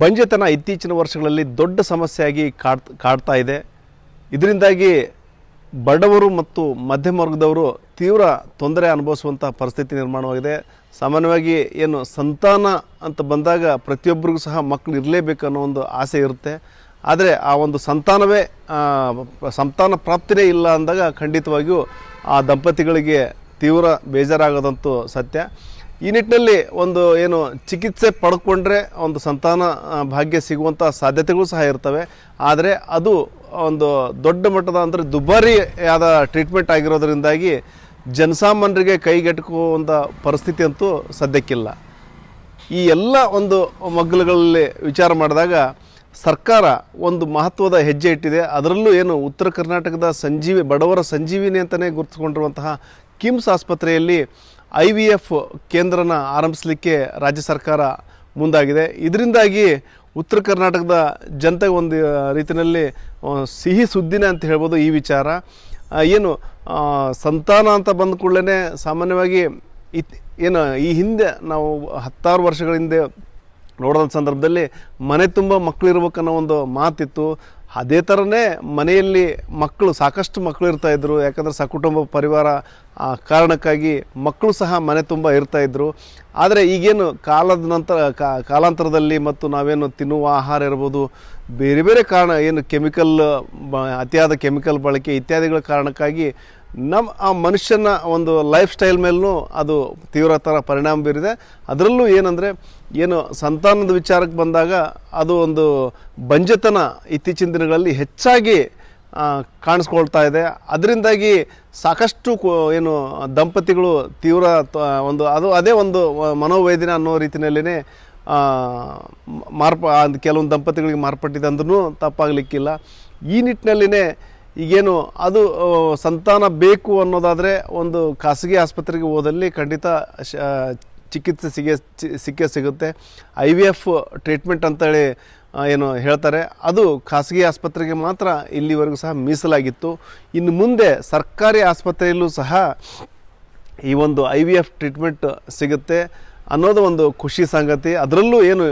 ಬಂಜೆತನ ಇತ್ತೀಚಿನ ವರ್ಷಗಳಲ್ಲಿ ದೊಡ್ಡ ಸಮಸ್ಯೆಯಾಗಿ ಕಾಡ್ ಕಾಡ್ತಾ ಇದೆ. ಇದರಿಂದಾಗಿ ಬಡವರು ಮತ್ತು ಮಧ್ಯಮ ವರ್ಗದವರು ತೀವ್ರ ತೊಂದರೆ ಅನುಭವಿಸುವಂಥ ಪರಿಸ್ಥಿತಿ ನಿರ್ಮಾಣವಾಗಿದೆ. ಸಾಮಾನ್ಯವಾಗಿ ಏನು ಸಂತಾನ ಅಂತ ಬಂದಾಗ ಪ್ರತಿಯೊಬ್ಬರಿಗೂ ಸಹ ಮಕ್ಕಳು ಇರಲೇಬೇಕು ಅನ್ನೋ ಒಂದು ಆಸೆ ಇರುತ್ತೆ. ಆದರೆ ಆ ಒಂದು ಸಂತಾನವೇ ಸಂತಾನ ಪ್ರಾಪ್ತಿನೇ ಇಲ್ಲ ಅಂದಾಗ ಖಂಡಿತವಾಗಿಯೂ ಆ ದಂಪತಿಗಳಿಗೆ ತೀವ್ರ ಬೇಜಾರಾಗೋದಂತೂ ಸತ್ಯ. ಈ ನಿಟ್ಟಿನಲ್ಲಿ ಒಂದು ಏನು ಚಿಕಿತ್ಸೆ ಪಡ್ಕೊಂಡ್ರೆ ಒಂದು ಸಂತಾನ ಭಾಗ್ಯ ಸಿಗುವಂಥ ಸಾಧ್ಯತೆಗಳು ಸಹ ಇರ್ತವೆ. ಆದರೆ ಅದು ಒಂದು ದೊಡ್ಡ ಮಟ್ಟದ ಅಂದರೆ ದುಬಾರಿಯಾದ ಟ್ರೀಟ್ಮೆಂಟ್ ಆಗಿರೋದ್ರಿಂದಾಗಿ ಜನಸಾಮಾನ್ಯರಿಗೆ ಕೈಗೆಟುಕುವಂಥ ಪರಿಸ್ಥಿತಿ ಅಂತೂ ಸದ್ಯಕ್ಕಿಲ್ಲ. ಈ ಎಲ್ಲ ಒಂದು ಮಗ್ಗಲುಗಳಲ್ಲಿ ವಿಚಾರ ಮಾಡಿದಾಗ ಸರ್ಕಾರ ಒಂದು ಮಹತ್ವದ ಹೆಜ್ಜೆ ಇಟ್ಟಿದೆ. ಅದರಲ್ಲೂ ಏನು ಉತ್ತರ ಕರ್ನಾಟಕದ ಸಂಜೀವಿ ಬಡವರ ಸಂಜೀವಿನಿ ಅಂತಲೇ ಗುರುತಿಸ್ಕೊಂಡಿರುವಂತಹ ಕಿಮ್ಸ್ ಆಸ್ಪತ್ರೆಯಲ್ಲಿ ಐ ವಿ ಎಫ್ ಕೇಂದ್ರನ ಆರಂಭಿಸಲಿಕ್ಕೆ ರಾಜ್ಯ ಸರ್ಕಾರ ಮುಂದಾಗಿದೆ. ಇದರಿಂದಾಗಿ ಉತ್ತರ ಕರ್ನಾಟಕದ ಜನತೆಗೆ ಒಂದು ರೀತಿಯಲ್ಲಿ ಸಿಹಿ ಸುದ್ದಿನೇ ಅಂತ ಹೇಳ್ಬೋದು ಈ ವಿಚಾರ. ಏನು ಸಂತಾನ ಅಂತ ಬಂದ ಕೂಡಲೇ ಸಾಮಾನ್ಯವಾಗಿ ಇತ್, ಏನು, ಈ ಹಿಂದೆ ನಾವು ಹತ್ತಾರು ವರ್ಷಗಳ ಹಿಂದೆ ನೋಡೋದ ಸಂದರ್ಭದಲ್ಲಿ ಮನೆ ತುಂಬ ಮಕ್ಕಳು ಇರ್ಬೇಕನ್ನೋ ಒಂದು ಮಾತಿತ್ತು. ಅದೇ ಥರನೇ ಮನೆಯಲ್ಲಿ ಮಕ್ಕಳು, ಸಾಕಷ್ಟು ಮಕ್ಕಳು ಇರ್ತಾ ಇದ್ರು. ಯಾಕಂದರೆ ಸಕುಟುಂಬ ಪರಿವಾರ, ಆ, ಕಾರಣಕ್ಕಾಗಿ ಮಕ್ಕಳು ಸಹ ಮನೆ ತುಂಬ ಇರ್ತಾ ಇದ್ರು. ಆದರೆ ಈಗೇನು ಕಾಲದ ನಂತರ ಕಾಲಾಂತರದಲ್ಲಿ ಮತ್ತು ನಾವೇನು ತಿನ್ನುವ ಆಹಾರ ಇರ್ಬೋದು, ಬೇರೆ ಬೇರೆ ಕಾರಣ, ಏನು ಕೆಮಿಕಲ್ ಅತಿಯಾದ ಕೆಮಿಕಲ್ ಬಳಕೆ ಇತ್ಯಾದಿಗಳ ಕಾರಣಕ್ಕಾಗಿ ನಮ್ಮ ಆ ಮನುಷ್ಯನ ಒಂದು ಲೈಫ್ ಸ್ಟೈಲ್ ಮೇಲೂ ಅದು ತೀವ್ರತರ ಪರಿಣಾಮ ಬೀರಿದೆ. ಅದರಲ್ಲೂ ಏನಂದರೆ, ಏನು ಸಂತಾನದ ವಿಚಾರಕ್ಕೆ ಬಂದಾಗ ಅದು ಒಂದು ಬಂಜತನ ಇತ್ತೀಚಿನ ದಿನಗಳಲ್ಲಿ ಹೆಚ್ಚಾಗಿ ಕಾಣಿಸ್ಕೊಳ್ತಾ ಇದೆ. ಅದರಿಂದಾಗಿ ಸಾಕಷ್ಟು ಏನು ದಂಪತಿಗಳು ತೀವ್ರ ಒಂದು, ಅದು ಅದೇ ಒಂದು ಮನೋವೇದನೆ ಅನ್ನೋ ರೀತಿಯಲ್ಲಿನೇ ಮಾರ್ಪ ಕೆಲವೊಂದು ದಂಪತಿಗಳಿಗೆ ಮಾರ್ಪಟ್ಟಿದೆ ಅಂದ್ರೂ ತಪ್ಪಾಗಲಿಕ್ಕಿಲ್ಲ. ಈ ನಿಟ್ಟಿನಲ್ಲಿನೇ ಈಗೇನು ಅದು ಸಂತಾನ ಬೇಕು ಅನ್ನೋದಾದರೆ ಒಂದು ಖಾಸಗಿ ಆಸ್ಪತ್ರೆಗೆ ಹೋದಲ್ಲಿ ಖಂಡಿತ ಚಿಕಿತ್ಸೆ ಸಿಗ ಸಿಕ್ಕೇ ಸಿಗುತ್ತೆ. ಐ ವಿ ಎಫ್ ಟ್ರೀಟ್ಮೆಂಟ್ ಅಂತೇಳಿ ಏನು ಹೇಳ್ತಾರೆ. ಅದು ಖಾಸಗಿ ಆಸ್ಪತ್ರೆಗೆ ಮಾತ್ರ ಇಲ್ಲಿವರೆಗೂ ಸಹ ಮೀಸಲಾಗಿತ್ತು. ಇನ್ನು ಮುಂದೆ ಸರ್ಕಾರಿ ಆಸ್ಪತ್ರೆಯಲ್ಲೂ ಸಹ ಈ ಒಂದು ಐ ವಿ ಎಫ್ ಟ್ರೀಟ್ಮೆಂಟ್ ಸಿಗುತ್ತೆ ಅನ್ನೋದು ಒಂದು ಖುಷಿ ಸಂಗತಿ. ಅದರಲ್ಲೂ ಏನು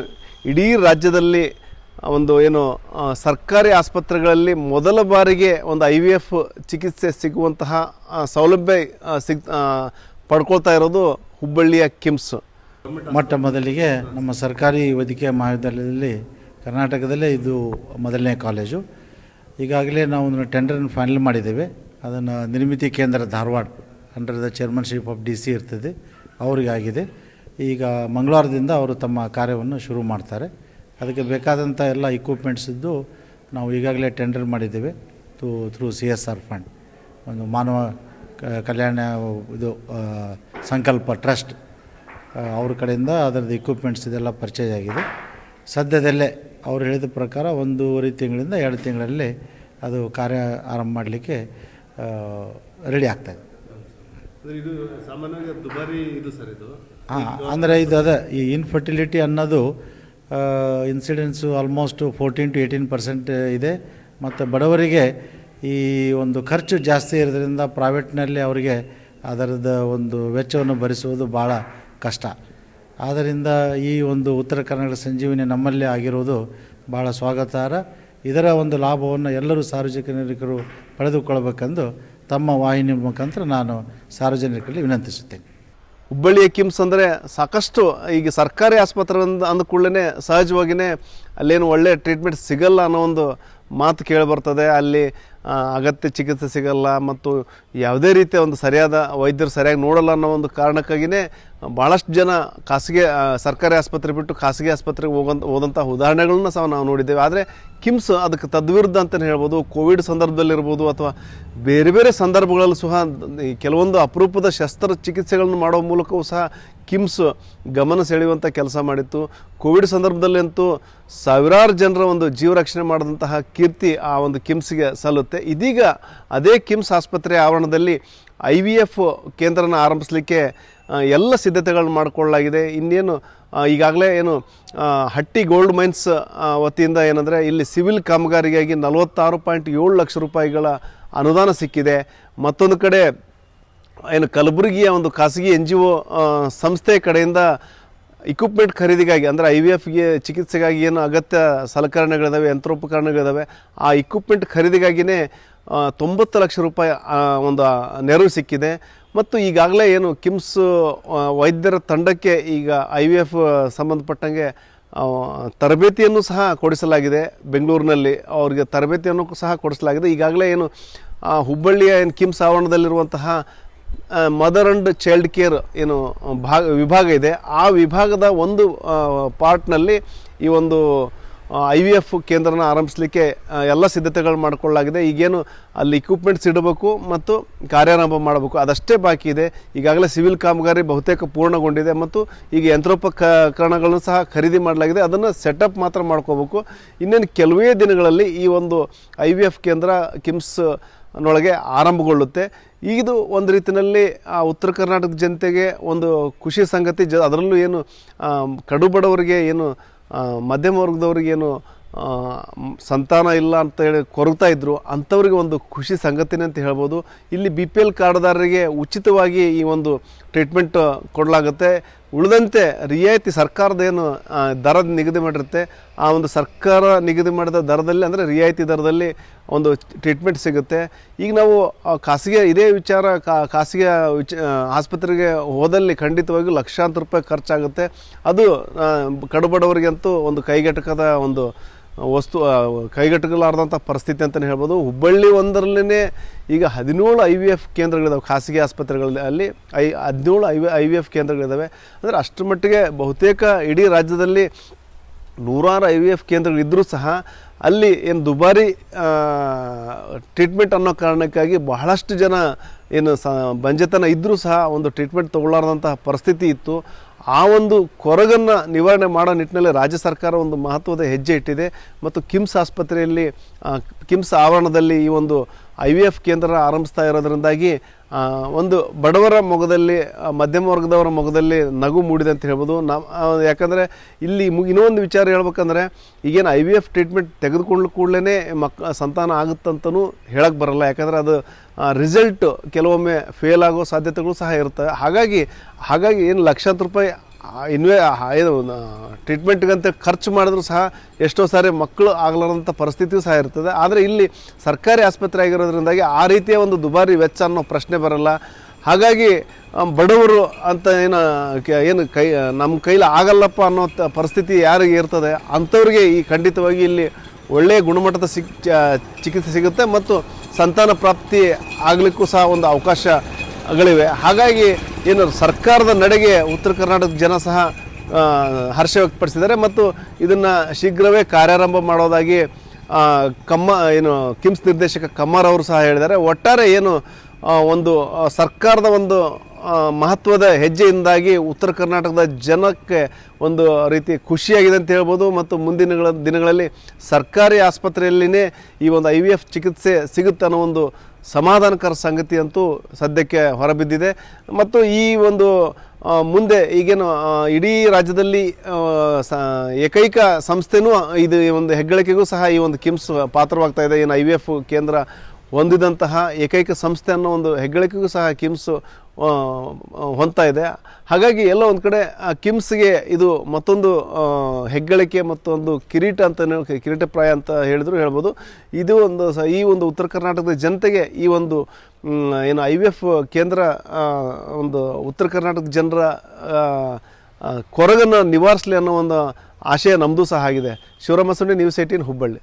ಇಡೀ ರಾಜ್ಯದಲ್ಲಿ ಒಂದು ಏನು ಸರ್ಕಾರಿ ಆಸ್ಪತ್ರೆಗಳಲ್ಲಿ ಮೊದಲ ಬಾರಿಗೆ ಒಂದು ಐ ವಿ ಎಫ್ ಚಿಕಿತ್ಸೆ ಸಿಗುವಂತಹ ಸೌಲಭ್ಯ ಸಿಗ್ ಪಡ್ಕೊಳ್ತಾ ಇರೋದು ಹುಬ್ಬಳ್ಳಿಯ ಕಿಮ್ಸ್. ಮೊಟ್ಟ ಮೊದಲಿಗೆ ನಮ್ಮ ಸರ್ಕಾರಿ ವೈದ್ಯಕೀಯ ಮಹಾವಿದ್ಯಾಲಯದಲ್ಲಿ, ಕರ್ನಾಟಕದಲ್ಲೇ ಇದು ಮೊದಲನೇ ಕಾಲೇಜು. ಈಗಾಗಲೇ ನಾವು ಒಂದು ಟೆಂಡರನ್ನು ಫೈನಲ್ ಮಾಡಿದ್ದೇವೆ. ಅದನ್ನು Nirmiti Kendra Dharwad under the chairmanship of D C ಇರ್ತದೆ. ಅವರಿಗಾಗಿದೆ. ಈಗ ಮಂಗಳವಾರದಿಂದ ಅವರು ತಮ್ಮ ಕಾರ್ಯವನ್ನು ಶುರು ಮಾಡ್ತಾರೆ. ಅದಕ್ಕೆ ಬೇಕಾದಂಥ ಎಲ್ಲ ಇಕ್ವಿಪ್ಮೆಂಟ್ಸ್ ಇದ್ದು ನಾವು ಈಗಾಗಲೇ ಟೆಂಡರ್ ಮಾಡಿದ್ದೇವೆ through through C S R fund ಒಂದು ಮಾನವ ಕಲ್ಯಾಣ ಇದು ಸಂಕಲ್ಪ ಟ್ರಸ್ಟ್ ಅವ್ರ ಕಡೆಯಿಂದ ಅದರದ್ದು ಇಕ್ವಿಪ್ಮೆಂಟ್ಸ್ ಇದೆಲ್ಲ ಪರ್ಚೇಸ್ ಆಗಿದೆ. ಸದ್ಯದಲ್ಲೇ ಅವ್ರು ಹೇಳಿದ ಪ್ರಕಾರ ಒಂದೂವರೆ ತಿಂಗಳಿಂದ ಎರಡು ತಿಂಗಳಲ್ಲಿ ಅದು ಕಾರ್ಯ ಆರಂಭ ಮಾಡಲಿಕ್ಕೆ ರೆಡಿ ಆಗ್ತಾ ಇದು. ಸಾಮಾನ್ಯವಾಗಿ ದುಬಾರಿ ಇದು ಸರ್ ಇದು? ಹಾಂ ಅಂದರೆ ಇದು ಅದೇ ಈ ಇನ್ಫರ್ಟಿಲಿಟಿ ಅನ್ನೋದು incidence almost fourteen to eighteen percent ಇದೆ. ಮತ್ತು ಬಡವರಿಗೆ ಈ ಒಂದು ಖರ್ಚು ಜಾಸ್ತಿ ಇರೋದ್ರಿಂದ ಪ್ರೈವೇಟ್ನಲ್ಲಿ ಅವರಿಗೆ ಅದರದ ಒಂದು ವೆಚ್ಚವನ್ನು ಭರಿಸುವುದು ಭಾಳ ಕಷ್ಟ. ಆದ್ದರಿಂದ ಈ ಒಂದು ಉತ್ತರ ಕರ್ನಾಟಕ ಸಂಜೀವಿನಿ ನಮ್ಮಲ್ಲೇ ಆಗಿರುವುದು ಭಾಳ ಸ್ವಾಗತಾರ್ಹ. ಇದರ ಒಂದು ಲಾಭವನ್ನು ಎಲ್ಲರೂ ಸಾರ್ವಜನಿಕರು ಪಡೆದುಕೊಳ್ಳಬೇಕೆಂದು ತಮ್ಮ ವಾಹಿನಿ ಮುಖಾಂತರ ನಾನು ಸಾರ್ವಜನಿಕರಲ್ಲಿ ವಿನಂತಿಸುತ್ತೇನೆ. ಹುಬ್ಬಳ್ಳಿಯ ಕಿಮ್ಸ್ ಅಂದರೆ ಸಾಕಷ್ಟು ಈಗ ಸರ್ಕಾರಿ ಆಸ್ಪತ್ರೆ ಅಂದ ಅಂದ ಕೂಡಲೇ ಸಹಜವಾಗಿಯೇ ಅಲ್ಲೇನು ಒಳ್ಳೆಯ ಟ್ರೀಟ್ಮೆಂಟ್ ಸಿಗಲ್ಲ ಅನ್ನೋ ಒಂದು ಮಾತು ಕೇಳಿ ಬರ್ತದೆ ಅಲ್ಲಿ ಅಗತ್ಯ ಚಿಕಿತ್ಸೆ ಸಿಗಲ್ಲ ಮತ್ತು ಯಾವುದೇ ರೀತಿಯ ಒಂದು ಸರಿಯಾದ ವೈದ್ಯರು ಸರಿಯಾಗಿ ನೋಡಲ್ಲ ಅನ್ನೋ ಒಂದು ಕಾರಣಕ್ಕಾಗಿಯೇ ಭಾಳಷ್ಟು ಜನ ಖಾಸಗಿ ಸರ್ಕಾರಿ ಆಸ್ಪತ್ರೆ ಬಿಟ್ಟು ಖಾಸಗಿ ಆಸ್ಪತ್ರೆಗೆ ಹೋಗಂತ ಹೋದಂಥ ಉದಾಹರಣೆಗಳನ್ನ ಸಹ ನಾವು ನೋಡಿದ್ದೇವೆ. ಆದರೆ ಕಿಮ್ಸ್ ಅದಕ್ಕೆ ತದ್ವಿರುದ್ಧ ಅಂತಲೇ ಹೇಳ್ಬೋದು, ಕೋವಿಡ್ ಸಂದರ್ಭದಲ್ಲಿರ್ಬೋದು ಅಥವಾ ಬೇರೆ ಬೇರೆ ಸಂದರ್ಭಗಳಲ್ಲೂ ಸಹ ಕೆಲವೊಂದು ಅಪರೂಪದ ಶಸ್ತ್ರ ಚಿಕಿತ್ಸೆಗಳನ್ನು ಮಾಡೋ ಮೂಲಕವೂ ಸಹ ಕಿಮ್ಸ್ ಗಮನ ಸೆಳೆಯುವಂಥ ಕೆಲಸ ಮಾಡಿತ್ತು. ಕೋವಿಡ್ ಸಂದರ್ಭದಲ್ಲಂತೂ ಸಾವಿರಾರು ಜನರ ಒಂದು ಜೀವ ರಕ್ಷಣೆ ಮಾಡಿದಂತಹ ಕೀರ್ತಿ ಆ ಒಂದು ಕಿಮ್ಸ್ಗೆ ಸಲ್ಲುತ್ತೆ. ಇದೀಗ ಅದೇ ಕಿಮ್ಸ್ ಆಸ್ಪತ್ರೆ ಆವರಣದಲ್ಲಿ ಐ ವಿ ಎಫ್ ಕೇಂದ್ರನ ಆರಂಭಿಸಲಿಕ್ಕೆ ಎಲ್ಲ ಸಿದ್ಧತೆಗಳನ್ನು ಮಾಡಿಕೊಳ್ಳಲಾಗಿದೆ. ಇನ್ನೇನು ಈಗಾಗಲೇ ಏನು ಹಟ್ಟಿ ಗೋಲ್ಡ್ ಮೈನ್ಸ್ ವತಿಯಿಂದ ಏನಂದರೆ ಇಲ್ಲಿ ಸಿವಿಲ್ ಕಾಮಗಾರಿಗಾಗಿ ನಲವತ್ತಾರು ಪಾಯಿಂಟ್ ಏಳು ಲಕ್ಷ ರೂಪಾಯಿಗಳ ಅನುದಾನ ಸಿಕ್ಕಿದೆ. ಮತ್ತೊಂದು ಕಡೆ ಏನು ಕಲಬುರಗಿಯ ಒಂದು ಖಾಸಗಿ ಎನ್ ಜಿ ಒ ಸಂಸ್ಥೆ ಕಡೆಯಿಂದ ಇಕ್ವಿಪ್ಮೆಂಟ್ ಖರೀದಿಗಾಗಿ, ಅಂದರೆ ಐ ವಿ ಎಫ್ಗೆ ಚಿಕಿತ್ಸೆಗಾಗಿ ಏನು ಅಗತ್ಯ ಸಲಕರಣೆಗಳಿದ್ದಾವೆ ಯಂತ್ರೋಪಕರಣಗಳಿದ್ದಾವೆ ಆ ಇಕ್ವಿಪ್ಮೆಂಟ್ ಖರೀದಿಗಾಗಿಯೇ ತೊಂಬತ್ತು ಲಕ್ಷ ರೂಪಾಯಿ ಒಂದು ನೆರವು ಸಿಕ್ಕಿದೆ. ಮತ್ತು ಈಗಾಗಲೇ ಏನು ಕಿಮ್ಸ್ ವೈದ್ಯರ ತಂಡಕ್ಕೆ ಈಗ ಐ ವಿ ಎಫ್ ಸಂಬಂಧಪಟ್ಟಂಗೆ ತರಬೇತಿಯನ್ನು ಸಹ ಕೊಡಿಸಲಾಗಿದೆ. ಬೆಂಗಳೂರಿನಲ್ಲಿ ಅವರಿಗೆ ತರಬೇತಿಯನ್ನು ಸಹ ಕೊಡಿಸಲಾಗಿದೆ. ಈಗಾಗಲೇ ಏನು ಹುಬ್ಬಳ್ಳಿಯ ಏನು ಕಿಮ್ಸ್ ಆವರಣದಲ್ಲಿರುವಂತಹ ಮದರ್ ಅಂಡ್ ಚೈಲ್ಡ್ ಕೇರ್ ಏನು ಭಾಗ, ವಿಭಾಗ ಇದೆ. ಆ ವಿಭಾಗದ ಒಂದು ಪಾರ್ಟ್ನಲ್ಲಿ ಈ ಒಂದು ಐ ವಿ ಎಫ್ ಕೇಂದ್ರನ ಆರಂಭಿಸಲಿಕ್ಕೆ ಎಲ್ಲ ಸಿದ್ಧತೆಗಳು ಮಾಡಿಕೊಳ್ಳಲಾಗಿದೆ. ಈಗೇನು ಅಲ್ಲಿ ಇಕ್ವಿಪ್ಮೆಂಟ್ಸ್ ಇಡಬೇಕು ಮತ್ತು ಕಾರ್ಯಾರಂಭ ಮಾಡಬೇಕು. ಅದಷ್ಟೇ ಬಾಕಿ ಇದೆ. ಈಗಾಗಲೇ ಸಿವಿಲ್ ಕಾಮಗಾರಿ ಬಹುತೇಕ ಪೂರ್ಣಗೊಂಡಿದೆ ಮತ್ತು ಈಗ ಯಂತ್ರೋಪಕರಣಗಳನ್ನು ಸಹ ಖರೀದಿ ಮಾಡಲಾಗಿದೆ. ಅದನ್ನು ಸೆಟಪ್ ಮಾತ್ರ ಮಾಡ್ಕೋಬೇಕು. ಇನ್ನೇನು ಕೆಲವೇ ದಿನಗಳಲ್ಲಿ ಈ ಒಂದು ಐ ವಿ ಎಫ್ ಕೇಂದ್ರ ಕಿಮ್ಸ್ ನೊಳಗೆ ಆರಂಭಗೊಳ್ಳುತ್ತೆ. ಇದು ಒಂದು ರೀತಿಯಲ್ಲಿ ಆ, ಉತ್ತರ ಕರ್ನಾಟಕದ ಜನತೆಗೆ ಒಂದು ಖುಷಿ ಸಂಗತಿ ಜ ಅದರಲ್ಲೂ ಏನು ಕಡು ಬಡವರಿಗೆ ಏನು ಮಧ್ಯಮ ವರ್ಗದವ್ರಿಗೆ ಏನು ಸಂತಾನ ಇಲ್ಲ ಅಂತ ಹೇಳಿ ಕೊರಗ್ತಾ ಇದ್ದರು ಅಂಥವ್ರಿಗೆ ಒಂದು ಖುಷಿ ಸಂಗತಿನೇ ಅಂತ ಹೇಳ್ಬೋದು. ಇಲ್ಲಿ ಬಿ ಪಿ ಎಲ್ ಕಾರ್ಡ್ದಾರರಿಗೆ ಉಚಿತವಾಗಿ ಈ ಒಂದು ಟ್ರೀಟ್ಮೆಂಟ್ ಕೊಡಲಾಗುತ್ತೆ. ಉಳಿದಂತೆ ರಿಯಾಯಿತಿ ಸರ್ಕಾರದ ಏನು ದರ ನಿಗದಿ ಮಾಡಿರುತ್ತೆ, ಆ ಒಂದು ಸರ್ಕಾರ ನಿಗದಿ ಮಾಡಿದ ದರದಲ್ಲಿ, ಅಂದರೆ ರಿಯಾಯಿತಿ ದರದಲ್ಲಿ ಒಂದು ಟ್ರೀಟ್ಮೆಂಟ್ ಸಿಗುತ್ತೆ. ಈಗ ನಾವು ಖಾಸಗಿ, ಇದೇ ವಿಚಾರ ಖಾಸಗಿ ವಿಚ ಆಸ್ಪತ್ರೆಗೆ ಹೋದಲ್ಲಿ ಖಂಡಿತವಾಗಿಯೂ ಲಕ್ಷಾಂತರ ರೂಪಾಯಿ ಖರ್ಚಾಗುತ್ತೆ. ಅದು ಕಡುಬಡವರಿಗಂತೂ ಒಂದು ಕೈಗೆಟಕದ ಒಂದು ವಸ್ತು ಕೈಗೆಟಕಲಾರ್ದಂಥ ಪರಿಸ್ಥಿತಿ ಅಂತಲೇ ಹೇಳ್ಬೋದು. ಹುಬ್ಬಳ್ಳಿ ಒಂದರಲ್ಲೇ ಈಗ ಹದಿನೇಳು ಐ ವಿ ಎಫ್ ಕೇಂದ್ರಗಳಿದ್ದಾವೆ ಖಾಸಗಿ ಆಸ್ಪತ್ರೆಗಳಲ್ಲಿ, ಅಲ್ಲಿ ಐ, ಹದಿನೇಳು I V I V F ಕೇಂದ್ರಗಳಿದ್ದಾವೆ ಅಂದರೆ ಅಷ್ಟರ ಮಟ್ಟಿಗೆ ಬಹುತೇಕ ಇಡೀ ರಾಜ್ಯದಲ್ಲಿ ನೂರಾರು ಐ ವಿ ಎಫ್ ಕೇಂದ್ರಗಳಿದ್ದರೂ ಸಹ ಅಲ್ಲಿ ಏನು ದುಬಾರಿ ಟ್ರೀಟ್ಮೆಂಟ್ ಅನ್ನೋ ಕಾರಣಕ್ಕಾಗಿ ಬಹಳಷ್ಟು ಜನ ಏನು ಸ, ಬಂಜೆತನ ಇದ್ದರೂ ಸಹ ಒಂದು ಟ್ರೀಟ್ಮೆಂಟ್ ತಗೊಳ್ಳಾರ್ದಂತಹ ಪರಿಸ್ಥಿತಿ ಇತ್ತು. ಆ ಒಂದು ಕೊರಗನ್ನು ನಿವಾರಣೆ ಮಾಡೋ ನಿಟ್ಟಿನಲ್ಲಿ ರಾಜ್ಯ ಸರ್ಕಾರ ಒಂದು ಮಹತ್ವದ ಹೆಜ್ಜೆ ಇಟ್ಟಿದೆ. ಮತ್ತು ಕಿಮ್ಸ್ ಆಸ್ಪತ್ರೆಯಲ್ಲಿ ಕಿಮ್ಸ್ ಆವರಣದಲ್ಲಿ ಈ ಒಂದು ಐ ವಿ ಎಫ್ ಕೇಂದ್ರ ಆರಂಭಿಸ್ತಾ ಇರೋದ್ರಿಂದಾಗಿ ಒಂದು ಬಡವರ ಮೊಗದಲ್ಲಿ ಮಧ್ಯಮ ವರ್ಗದವರ ಮೊಗದಲ್ಲಿ ನಗು ಮೂಡಿದೆ ಅಂತ ಹೇಳ್ಬೋದು. ನಮ್ಮ ಯಾಕಂದರೆ ಇಲ್ಲಿ ಇನ್ನೊಂದು ವಿಚಾರ ಹೇಳ್ಬೇಕಂದ್ರೆ, ಈಗೇನು ಐ ವಿ ಎಫ್ ಟ್ರೀಟ್ಮೆಂಟ್ ತೆಗೆದುಕೊಂಡ್ಲು ಕೂಡಲೇ ಮಕ್, ಸಂತಾನ ಆಗುತ್ತಂತನೂ ಹೇಳಕ್ಕೆ ಬರಲ್ಲ. ಯಾಕಂದರೆ ಅದು ರಿಸಲ್ಟ್ ಕೆಲವೊಮ್ಮೆ ಫೇಲ್ ಆಗೋ ಸಾಧ್ಯತೆಗಳು ಸಹ ಇರ್ತವೆ ಹಾಗಾಗಿ ಹಾಗಾಗಿ ಏನು ಲಕ್ಷಾಂತರ ರೂಪಾಯಿ ಇನ್ವೇ ಇದು ಟ್ರೀಟ್ಮೆಂಟ್ಗಂತ ಖರ್ಚು ಮಾಡಿದ್ರು ಸಹ ಎಷ್ಟೋ ಸಾರಿ ಮಕ್ಕಳು ಆಗಲಾರಂಥ ಪರಿಸ್ಥಿತಿಯೂ ಸಹ ಇರ್ತದೆ. ಆದರೆ ಇಲ್ಲಿ ಸರ್ಕಾರಿ ಆಸ್ಪತ್ರೆ ಆಗಿರೋದ್ರಿಂದಾಗಿ ಆ ರೀತಿಯ ಒಂದು ದುಬಾರಿ ವೆಚ್ಚ ಅನ್ನೋ ಪ್ರಶ್ನೆ ಬರಲ್ಲ. ಹಾಗಾಗಿ ಬಡವರು ಅಂತ ಏನು ಏನು ಕೈ ನಮ್ಮ ಕೈಲಿ ಆಗಲ್ಲಪ್ಪ ಅನ್ನೋ ಪರಿಸ್ಥಿತಿ ಯಾರಿಗೆ ಇರ್ತದೆ, ಅಂಥವ್ರಿಗೆ ಈ ಖಂಡಿತವಾಗಿ ಇಲ್ಲಿ ಒಳ್ಳೆಯ ಗುಣಮಟ್ಟದ ಸಿಕ್ ಚಿಕಿತ್ಸೆ ಸಿಗುತ್ತೆ ಮತ್ತು ಸಂತಾನ ಪ್ರಾಪ್ತಿ ಆಗಲಿಕ್ಕೂ ಸಹ ಒಂದು ಅವಕಾಶಗಳಿವೆ. ಹಾಗಾಗಿ ಏನು ಸರ್ಕಾರದ ನಡೆಗೆ ಉತ್ತರ ಕರ್ನಾಟಕದ ಜನ ಸಹ ಹರ್ಷ ವ್ಯಕ್ತಪಡಿಸಿದ್ದಾರೆ ಮತ್ತು ಇದನ್ನು ಶೀಘ್ರವೇ ಕಾರ್ಯಾರಂಭ ಮಾಡೋದಾಗಿ ಕಮ್ಮ, ಏನು ಕಿಮ್ಸ್ ನಿರ್ದೇಶಕ ಕಮ್ಮಾರ್ ಅವರು ಸಹ ಹೇಳಿದ್ದಾರೆ. ಒಟ್ಟಾರೆ ಏನು ಒಂದು ಸರ್ಕಾರದ ಒಂದು ಮಹತ್ವದ ಹೆಜ್ಜೆಯಿಂದಾಗಿ ಉತ್ತರ ಕರ್ನಾಟಕದ ಜನಕ್ಕೆ ಒಂದು ರೀತಿ ಖುಷಿಯಾಗಿದೆ ಅಂತ ಹೇಳ್ಬೋದು. ಮತ್ತು ಮುಂದಿನ ದಿನಗಳಲ್ಲಿ ಸರ್ಕಾರಿ ಆಸ್ಪತ್ರೆಯಲ್ಲಿನೇ ಈ ಒಂದು ಐ ವಿ ಎಫ್ ಚಿಕಿತ್ಸೆ ಸಿಗುತ್ತೆ ಅನ್ನೋ ಒಂದು ಸಮಾಧಾನಕರ ಸಂಗತಿ ಅಂತೂ ಸದ್ಯಕ್ಕೆ ಹೊರಬಿದ್ದಿದೆ. ಮತ್ತು ಈ ಒಂದು ಮುಂದೆ ಈಗೇನು ಇಡೀ ರಾಜ್ಯದಲ್ಲಿ ಏಕೈಕ ಸಂಸ್ಥೆನೂ ಇದು ಒಂದು ಹೆಗ್ಗಳಿಕೆಗೂ ಸಹ ಈ ಒಂದು ಕಿಮ್ಸ್ ಪಾತ್ರವಾಗ್ತಾ ಇದೆ. ಏನು ಐ ಕೇಂದ್ರ ಹೊಂದಿದಂತಹ ಏಕೈಕ ಸಂಸ್ಥೆ ಅನ್ನೋ ಒಂದು ಹೆಗ್ಗಳಿಕೆಗೂ ಸಹ ಕಿಮ್ಸ್ ಆ, ಹೊಂದ್ತಾ ಇದೆ. ಹಾಗಾಗಿ ಎಲ್ಲ ಒಂದು ಕಡೆ ಕಿಮ್ಸ್ಗೆ ಇದು ಮತ್ತೊಂದು ಹೆಗ್ಗಳಿಕೆ ಮತ್ತೊಂದು ಕಿರೀಟ ಅಂತ ಕಿರೀಟಪ್ರಾಯ ಅಂತ ಹೇಳಿದ್ರು ಹೇಳ್ಬೋದು. ಇದು ಒಂದು ಈ ಒಂದು ಉತ್ತರ ಕರ್ನಾಟಕದ ಜನತೆಗೆ ಈ ಒಂದು ಏನು ಐ ವಿ ಎಫ್ ಕೇಂದ್ರ ಒಂದು ಉತ್ತರ ಕರ್ನಾಟಕದ ಜನರ ಕೊರಗನ್ನು ನಿವಾರಿಸಲಿ ಅನ್ನೋ ಒಂದು ಆಶಯ ನಮ್ಮದು ಸಹ ಆಗಿದೆ. Shivarama Sundi news eighteen Hubballi.